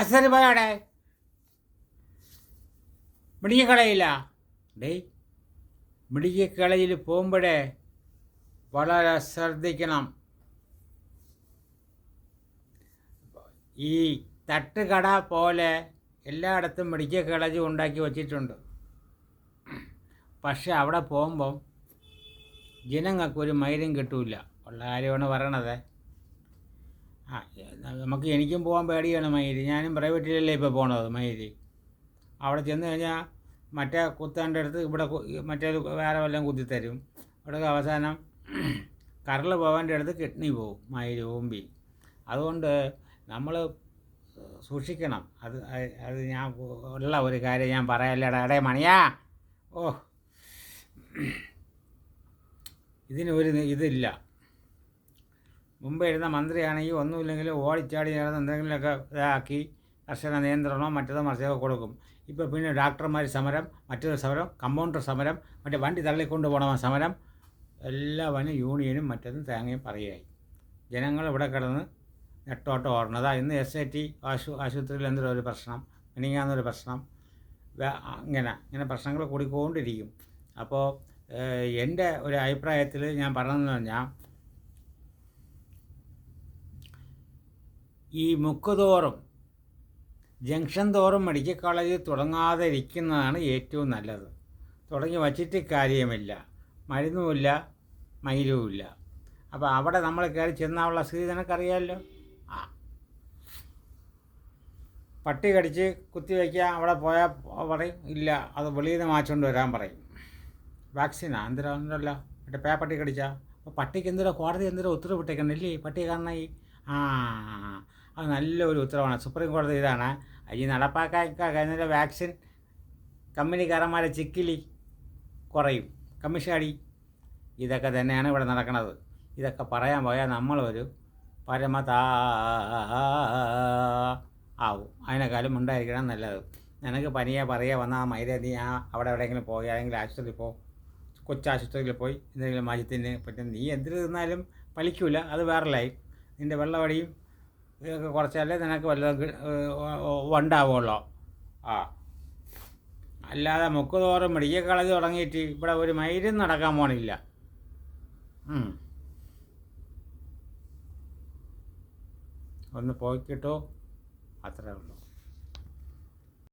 അസറ് പോയാടെ medical കളയില്ല ഡേയ് medical കളയിൽ പോകുമ്പോഴേ വളരെ ശ്രദ്ധിക്കണം. ഈ തട്ടുകട പോലെ എല്ലായിടത്തും മെഡിക്കൽ കോളേജ് ഉണ്ടാക്കി വച്ചിട്ടുണ്ട്. പക്ഷെ അവിടെ പോകുമ്പം ജനങ്ങൾക്ക് ഒരു മൈലും കിട്ടൂല. ഉള്ള കാര്യമാണ് പറയണത്. ആ നമുക്ക് എനിക്കും പോകാൻ പേടിയാണ് മയിരി ഞാനും പ്രൈവറ്റിലല്ലേ ഇപ്പോൾ പോണത് മയിരി അവിടെ ചെന്ന് കഴിഞ്ഞാൽ മറ്റേ കുത്തേണ്ട അടുത്ത് ഇവിടെ മറ്റേ വേറെ വല്ലതും കുത്തിത്തരും. ഇവിടെ അവസാനം കരൾ പോകാന്റെ അടുത്ത് കിഡ്നി പോവും മയിരി ഓമ്പി അതുകൊണ്ട് നമ്മൾ സൂക്ഷിക്കണം. അത് അത് അത് ഞാൻ ഉള്ള ഒരു കാര്യം ഞാൻ പറയാല്ലേടാ അടേ മണിയാ. ഓ. ഇതിനൊരു ഇതില്ല. മുമ്പ് ഇരുന്ന മന്ത്രിയാണെങ്കിൽ ഒന്നുമില്ലെങ്കിൽ ഓടിച്ചാടി നടന്ന് എന്തെങ്കിലുമൊക്കെ ഇതാക്കി കർഷക നിയന്ത്രണമോ മറ്റേതോ മറിച്ചതോ കൊടുക്കും. ഇപ്പോൾ പിന്നെ ഡാക്ടർമാർ സമരം മറ്റൊരു സമരം കമ്പൗണ്ടർ സമരം മറ്റേ വണ്ടി തള്ളിക്കൊണ്ട് പോകണ സമരം എല്ലാവനും യൂണിയനും മറ്റതും തേങ്ങയും പറയുകയായി. ജനങ്ങൾ ഇവിടെ കിടന്ന് നെട്ടോട്ടം ഓടണം. അതാ ഇന്ന് എസ് ഐ ടി ആശു ആശുപത്രിയിൽ എന്തൊരു ഒരു പ്രശ്നം? മിനിങ്ങാന്നൊരു പ്രശ്നം. ഇങ്ങനെ ഇങ്ങനെ പ്രശ്നങ്ങൾ കൂടിക്കൊണ്ടിരിക്കും. അപ്പോൾ എന്റെ ഒരു അഭിപ്രായത്തിൽ ഞാൻ പറഞ്ഞതെന്ന് പറഞ്ഞാൽ ഈ മുക്കുതോറും ജംഗ്ഷൻ തോറും മെഡിക്കൽ കോളേജ് തുടങ്ങാതെ ഇരിക്കുന്നതാണ് ഏറ്റവും നല്ലത്. തുടങ്ങി വച്ചിട്ട് കാര്യമില്ല. മരുന്നുമില്ല മയിലുമില്ല. അപ്പോൾ അവിടെ നമ്മൾ കയറി ചെന്നാനുള്ള സ്ഥിതി നിനക്കറിയാമല്ലോ ആ. പട്ടി കടിച്ച് കുത്തി വയ്ക്കുക അവിടെ പോയാൽ പറയും ഇല്ല അത് വെളിയിൽ നിന്ന് മാച്ചുകൊണ്ട് വരാൻ പറയും. വാക്സിനാ എന്തിനാ ഉണ്ടല്ലോ മറ്റേ പേ പട്ടി കടിച്ചാൽ അപ്പോൾ പട്ടിക്ക് എന്തിനാ കോടതി എന്തിനാ ഉത്തരവിട്ടേക്കണില്ലേ പട്ടിയെ പട്ടി കാണണമായി ആ അത് നല്ലൊരു ഉത്തരവാണ്. സുപ്രീം കോടതി ഇതാണ്. ഈ നടപ്പാക്കാൻ കഴിഞ്ഞ വാക്സിൻ കമ്പനിക്കാരന്മാരെ ചിക്കിലി കുറയും. കമ്മീഷൻ അടി. ഇതൊക്കെ തന്നെയാണ് ഇവിടെ നടക്കുന്നത് ഇതൊക്കെ പറയാൻ പോയാൽ നമ്മളൊരു പരമതാ ആവും അതിനേക്കാളും ഉണ്ടായിരിക്കണം നല്ലത്. നിനക്ക് പനിയെ പറയുക വന്നാൽ മൈര നീ ആ അവിടെ എവിടെയെങ്കിലും പോയി അല്ലെങ്കിൽ ആശുപത്രിയിൽ പോ. കൊച്ചാശുപത്രിയിൽ പോയി എന്തെങ്കിലും മാറ്റത്തിന് പറ്റും നീ എന്തിന് തിന്നാലും പലിക്കൂല. അത് വേറെ ലൈഫ് നിന്റെ വെള്ളവടിയും ഇതൊക്കെ കുറച്ചാലേ നിനക്ക് വല്ലതും കി- ആ. അല്ലാതെ മുക്കുതോറും മെഡിക്കൽ കോളേജ് തുടങ്ങിയിട്ട് ഇവിടെ ഒരു മൈലും നടക്കാൻ പോണില്ല. ഒന്ന് പോയി കിട്ടോ. അത്രേ ഉള്ളൂ.